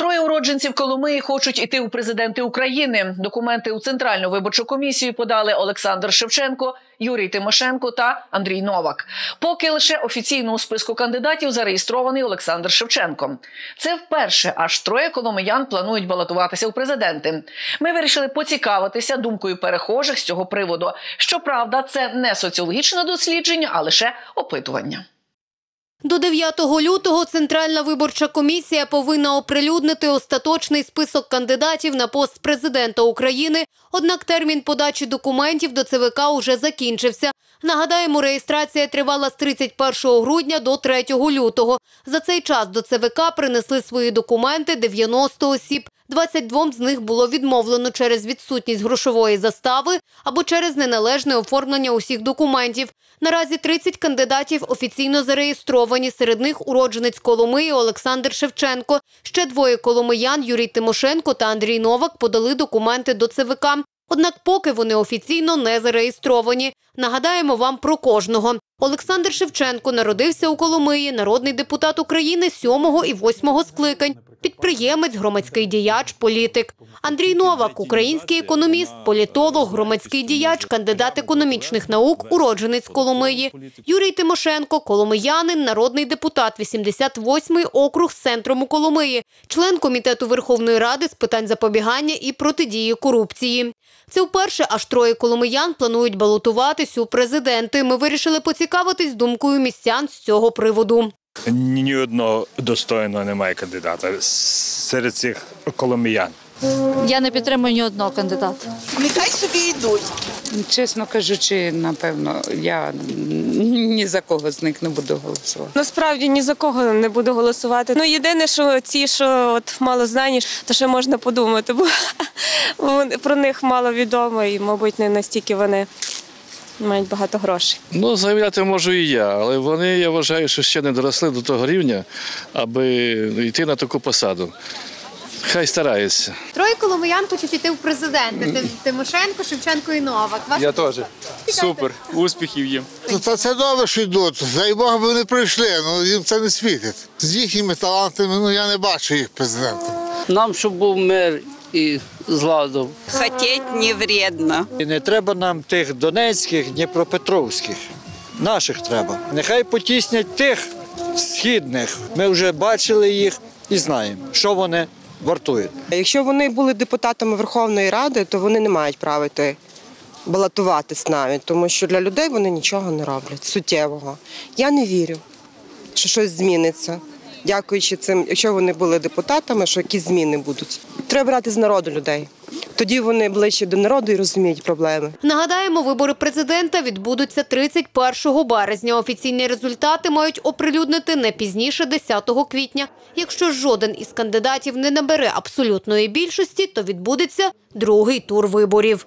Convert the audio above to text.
Троє уродженців Коломиї хочуть іти у президенти України. Документи у центральну виборчу комісію подали Олександр Шевченко, Юрій Тимошенко та Андрій Новак. Поки лише офіційно у списку кандидатів зареєстрований Олександр Шевченко. Це вперше аж троє коломиян планують балотуватися у президенти. Ми вирішили поцікавитися думкою перехожих з цього приводу. Щоправда, це не соціологічне дослідження, а лише опитування. До 9 лютого Центральна виборча комісія повинна оприлюднити остаточний список кандидатів на пост президента України. Однак термін подачі документів до ЦВК уже закінчився. Нагадаємо, реєстрація тривала з 31 грудня до 3 лютого. За цей час до ЦВК принесли свої документи 90 осіб. 22 з них було відмовлено через відсутність грошової застави або через неналежне оформлення усіх документів. Наразі 30 кандидатів офіційно зареєстровані. Серед них уродженець Коломиї Олександр Шевченко. Ще двоє коломиян Юрій Тимошенко та Андрій Новак подали документи до ЦВК. Однак поки вони офіційно не зареєстровані. Нагадаємо вам про кожного. Олександр Шевченко народився у Коломиї, народний депутат України 7 і 8 скликань, підприємець, громадський діяч, політик. Андрій Новак, український економіст, політолог, громадський діяч, кандидат економічних наук, уродженець Коломиї. Юрій Тимошенко, коломиянин, народний депутат, 88-й округ з центром у Коломиї, член комітету Верховної Ради з питань запобігання і протидії корупції. Це вперше аж троє коломиян планують балотуватись у президенти. Ми вирішили поцікавитись думкою містян з цього приводу. Ні, одного достойного немає кандидата серед цих коломиян. Я не підтримую ні одного кандидата. Нехай собі йдуть. Чесно кажучи, напевно, я ні за кого з них не буду голосувати. Насправді ні за кого не буду голосувати. Ну єдине, що ці, що от мало знані, то ще можна подумати, бо про них мало відомо і, мабуть, не настільки вони мають багато грошей. Ну, заявляти можу і я, але вони, я вважаю, що ще не доросли до того рівня, аби йти на таку посаду. Хай стараються. Троє коломиян хочуть іти в президенти. Тимошенко, Шевченко і Новак. Ваш Я теж. Супер. Успіхів їм. Ну, Та це добре, що йдуть. Дай Бог би вони прийшли, ну їм це не світить. З їхніми талантами, ну я не бачу їх президентом. Нам, щоб був мир і зладу. Хотіть не вредно. І не треба нам тих донецьких, дніпропетровських. Наших треба. Нехай потіснять тих східних. Ми вже бачили їх і знаємо, що вони вартують. Якщо вони були депутатами Верховної Ради, то вони не мають права йти балотуватись навіть, тому що для людей вони нічого не роблять суттєвого. Я не вірю, що щось зміниться. Дякуючи цим, якщо вони були депутатами, що якісь зміни будуть. Треба брати з народу людей. Тоді вони ближче до народу і розуміють проблеми. Нагадаємо, вибори президента відбудуться 31 березня. Офіційні результати мають оприлюднити не пізніше 10 квітня. Якщо жоден із кандидатів не набере абсолютної більшості, то відбудеться другий тур виборів.